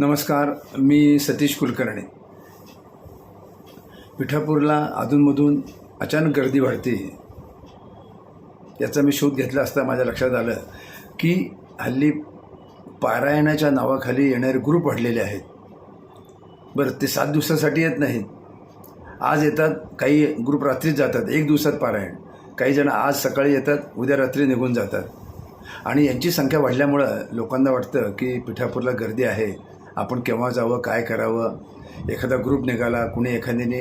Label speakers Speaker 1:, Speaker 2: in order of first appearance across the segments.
Speaker 1: नमस्कार मी सतीश कुलकर्णी. पिठापूरला अधूनमधून अचानक गर्दी वाढते. याचा मी शोध घेतला असता माझ्या लक्षात आलं की हल्ली पारायणाच्या नावाखाली येणारे ग्रुप वाढलेले आहेत. बरं ते सात दिवसासाठी येत नाहीत. आज येतात काही ग्रुप रात्रीच जातात एक दिवसात पारायण. काही जण आज सकाळी येतात उद्या रात्री निघून जातात. आणि यांची संख्या वाढल्यामुळं लोकांना वाटतं की पिठापूरला गर्दी आहे. आपण केव्हा जावं काय करावं? एखादा ग्रुप निघाला कुणी एखाद्याने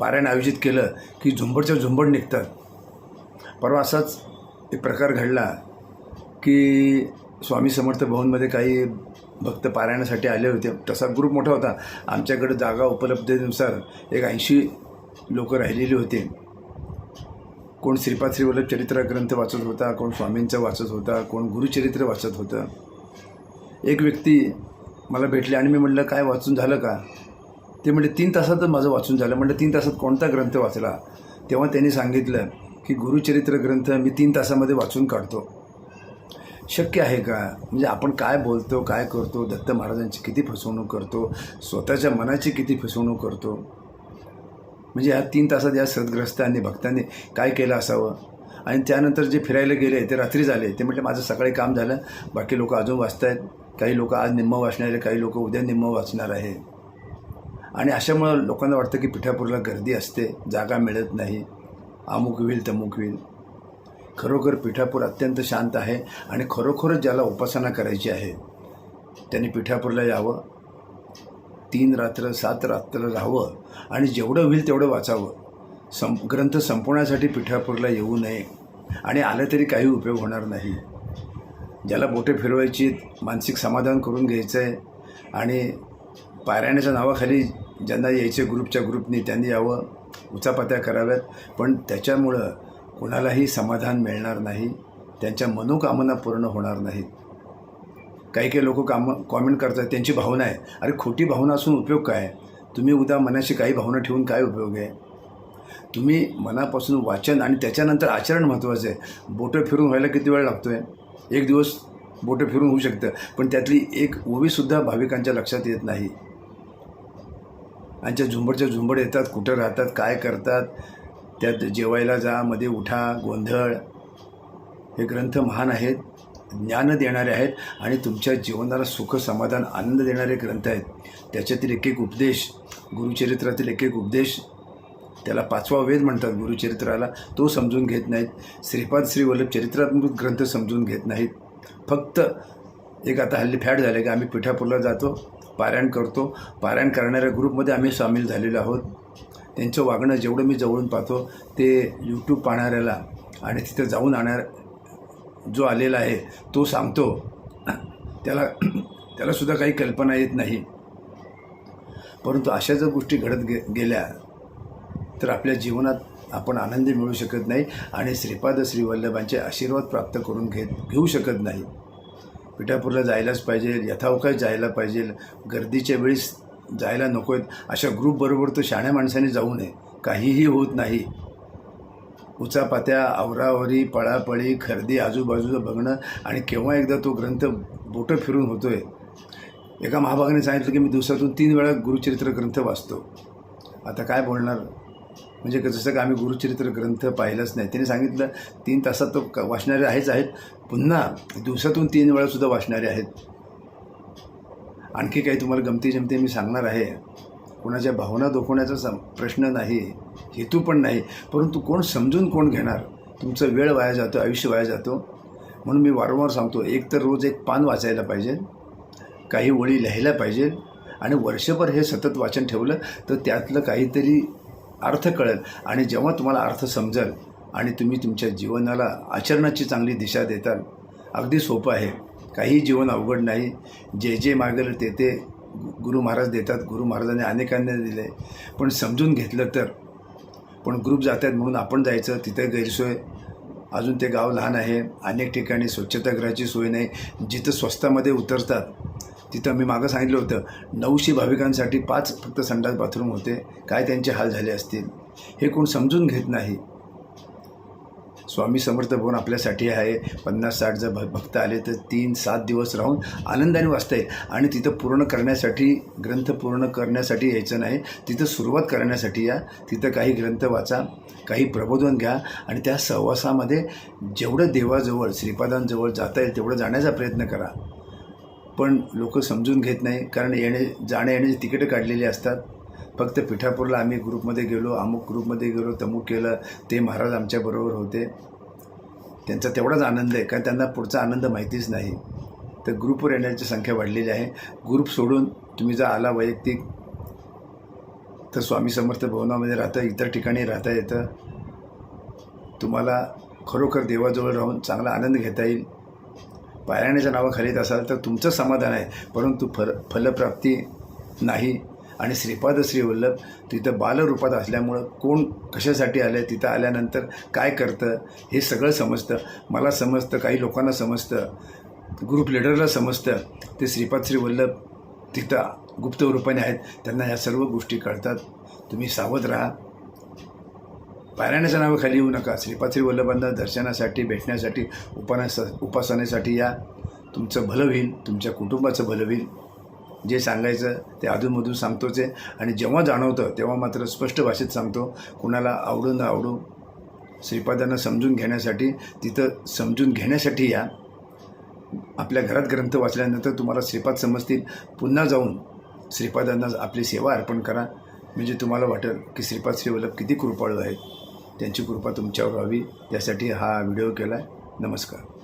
Speaker 1: पारायण आयोजित केलं की झुंबडच्या झुंबड निघतात. परवा असाच एक प्रकार घडला की स्वामी समर्थ भवनमध्ये काही भक्त पारायणासाठी आले होते. तसा ग्रुप मोठा होता. आमच्याकडे जागा उपलब्धतेनुसार एक ऐंशी लोक राहिलेली होते. कोण श्रीपाद श्रीवल्लभ चरित्र ग्रंथ वाचत होता कोण स्वामींचं वाचत होता कोण गुरुचरित्र वाचत होतं. एक व्यक्ती मला भेटले आणि मी म्हटलं काय वाचून झालं का? ते म्हणजे तीन तासातच माझं वाचून झालं. म्हटलं तीन तासात कोणता ग्रंथ वाचला? तेव्हा त्यांनी सांगितलं की गुरुचरित्र ग्रंथ मी तीन तासामध्ये वाचून काढतो. शक्य आहे का? म्हणजे आपण काय बोलतो काय करतो? दत्त महाराजांची किती फसवणूक करतो? स्वतःच्या मनाची किती फसवणूक करतो? म्हणजे या तीन तासात या सद्ग्रस्तांनी भक्तांनी काय केलं असावं? आणि त्यानंतर जे फिरायला गेले ते रात्री झाले. ते म्हटले माझं सकाळी काम झालं. बाकी लोक अजून वाचत आहेत काही लोक आज निम्म वाचणार आहे काही लोक उद्या निम्म वाचणार आहे. आणि अशामुळं लोकांना वाटतं की पिठापूरला गर्दी असते जागा मिळत नाही अमुक होईल तमुक होईल. खरोखर पिठापूर अत्यंत शांत आहे आणि खरोखरच ज्याला उपासना करायची आहे त्यांनी पिठापूरला यावं. तीन रात्र सात रात्र राहावं आणि जेवढं होईल तेवढं वाचावं. सं ग्रंथ संपवण्यासाठी पिठापूरला येऊ नये आणि आलं तरी काही उपयोग होणार नाही. ज्याला बोटे फिरवायची मानसिक समाधान करून घ्यायचं आहे आणि पारायणाच्या नावाखाली ज्यांना यायचे ग्रुपच्या ग्रुपनी त्यांनी यावं उचापात्या कराव्यात. पण त्याच्यामुळं कोणालाही समाधान मिळणार नाही. त्यांच्या मनोकामना पूर्ण होणार नाहीत. काही काही लोक काम कॉमेंट करतात त्यांची भावना आहे. अरे खोटी भावना असून उपयोग काय? तुम्ही उद्या मनाशी काही भावना ठेवून काय उपयोग आहे? तुम्ही मनापासून वाचन आणि त्याच्यानंतर आचरण महत्त्वाचं आहे. बोटं फिरून व्हायला किती वेळ लागतो आहे एक दिवस बोटं फिरून होऊ शकतं. पण त्यातली एक ओवीसुद्धा भाविकांच्या लक्षात येत नाही. आमच्या झुंबडच्या झुंबड येतात कुठं राहतात काय करतात? त्यात जेवायला जा मध्ये उठा गोंधळ. हे ग्रंथ महान आहेत ज्ञान देणारे आहेत आणि तुमच्या जीवनाला सुख समाधान आनंद देणारे ग्रंथ आहेत. त्याच्यातील एक एक उपदेश गुरुचरित्रातील एक एक उपदेश त्याला पाचवा वेद म्हणतात गुरुचरित्राला. तो समजून घेत नाहीत. श्रीपाद श्री वल्लभ चरित्रात्मक ग्रंथ समजून घेत नाहीत. फक्त एक आता हल्ली फॅट झाले की आम्ही पिठापूरला जातो पारायण करतो. पारायण करणाऱ्या ग्रुपमध्ये आम्ही सामील झालेलो आहोत. त्यांचं वागणं जेवढं मी जवळून पाहतो ते यूट्यूब पाहणाऱ्याला आणि तिथं जाऊन आणणार जो आलेला आहे तो सांगतो. त्याला त्यालासुद्धा काही कल्पना येत नाही. परंतु अशा जर गोष्टी घडत गे गेल्या तर आपल्या जीवनात आपण आनंदी मिळू शकत नाही आणि श्रीपाद श्रीवल्लभांचे आशीर्वाद प्राप्त करून घेत घेऊ शकत नाही. पिठापूरला जायलाच पाहिजे यथावकाश जायला पाहिजे गर्दीच्या वेळीस जायला नको आहेत अशा ग्रुपबरोबर तर शाण्या माणसाने जाऊ नये. काहीही होत नाही. उचापात्या आवरावरी पळापळी खर्दी आजूबाजूचं बघणं आणि केव्हा एकदा तो ग्रंथ बोटं फिरून होतो आहे एका महाभागाने सांगितलं की मी दिवसातून तीन वेळा गुरुचरित्र ग्रंथ वाचतो. आता काय बोलणार? म्हणजे क- जसं का आम्ही गुरुचरित्र ग्रंथ पाहिलंच नाही. त्याने सांगितलं तीन तासात तो क- वाचणारे आहेच आहेत पुन्हा दिवसातून तीन वेळासुद्धा वाचणारे आहेत. आणखी काही तुम्हाला गमती जमती मी सांगणार आहे. कोणाच्या भावना दुखवण्याचा सम प्रश्न नाही हेतू पण नाही परंतु कोण समजून कोण घेणार? तुमचा वेळ वाया जातो आयुष्य वाया जातो. म्हणून मी वारंवार सांगतो एक तर रोज एक पान वाचायला पाहिजे काही ओळी लिहायला पाहिजे आणि वर्षभर हे सतत वाचन ठेवलं तर त्यातलं काहीतरी अर्थ कळेल. आणि जेव्हा तुम्हाला अर्थ समजेल आणि तुम्ही तुमच्या जीवनाला आचरणाची चांगली दिशा देताल अगदी सोपं आहे. काही जीवन अवघड नाही. जे जे मागेल ते ते गुरु महाराज देतात. गुरु महाराजांनी अनेकांना दिले. पण समजून घेतलं तर. पण ग्रुप जात आहेत म्हणून आपण जायचं. तिथे गैरसोय. अजून ते गाव लहान आहे. अनेक ठिकाणी स्वच्छतागृहाची सोय नाही. जिथं स्वस्तामध्ये उतरतात तिथं मी मागं सांगितलं होतं नऊशे भाविकांसाठी पाच फक्त संडास बाथरूम होते काय त्यांचे हाल झाले असतील? हे कोण समजून घेत नाही. स्वामी समर्थ भवन आपल्यासाठी आहे. पन्नास साठ जर भ भक्त आले तर तीन सात दिवस राहून आनंदाने वाचता येईल आणि तिथं पूर्ण करण्यासाठी ग्रंथ पूर्ण करण्यासाठी यायचं नाही. तिथं सुरुवात करण्यासाठी या. तिथं काही ग्रंथ वाचा काही प्रबोधन घ्या. आणि त्या सहवासामध्ये जेवढं देवाजवळ श्रीपादांजवळ जाता येईल तेवढं जाण्याचा प्रयत्न करा. पण लोक समजून घेत नाही. कारण येणे जाण्या येण्याची तिकीटं काढलेली असतात. फक्त पिठापूरला आम्ही ग्रुपमध्ये गेलो अमुक ग्रुपमध्ये गेलो तमुक केलं ते महाराज आमच्याबरोबर होते. त्यांचा तेवढाच आनंद आहे कारण त्यांना पुढचा आनंद माहितीच नाही. तर ग्रुपवर येण्याची संख्या वाढलेली आहे. ग्रुप सोडून तुम्ही जर आला वैयक्तिक तर स्वामी समर्थ भवनामध्ये राहता इतर ठिकाणी राहता येतं. तुम्हाला खरोखर देवाजवळ राहून चांगला आनंद घेता येईल. पारायणाच्या नावाखालीत असाल तर तुमचं समाधान आहे. परंतु फल फलप्राप्ती नाही. आणि श्रीपाद श्रीवल्लभ तिथं बालरूपात असल्यामुळं कोण कशासाठी आलं तिथं आल्यानंतर काय करतं हे सगळं समजतं. मला समजतं काही लोकांना समजतं ग्रुप लिडरला समजतं. ते श्रीपाद श्रीवल्लभ तिथं गुप्त रूपाने आहेत. त्यांना ह्या सर्व गोष्टी कळतात. तुम्ही सावध राहा. पारायणाच्या नावाखाली येऊ नका. श्रीपाद वल्लभांना दर्शनासाठी भेटण्यासाठी उपास उपासनेसाठी या. तुमचं भलं होईल तुमच्या कुटुंबाचं भलं होईल. जे सांगायचं ते अधूनमधून सांगतोच आहे. आणि जेव्हा जाणवतं तेव्हा मात्र स्पष्ट भाषेत सांगतो. कुणाला आवडून न आवडू श्रीपादांना समजून घेण्यासाठी तिथं समजून घेण्यासाठी या. आपल्या घरात ग्रंथ वाचल्यानंतर तुम्हाला श्रीपाद समजतील. पुन्हा जाऊन श्रीपादांना आपली सेवा अर्पण करा. म्हणजे तुम्हाला वाटेल की श्रीपाद श्रीवल्लभ किती कृपाळू आहेत. त्यांची कृपा तुमच्यावर व्हावी. त्यासाठी हा व्हिडिओ केला आहे नमस्कार.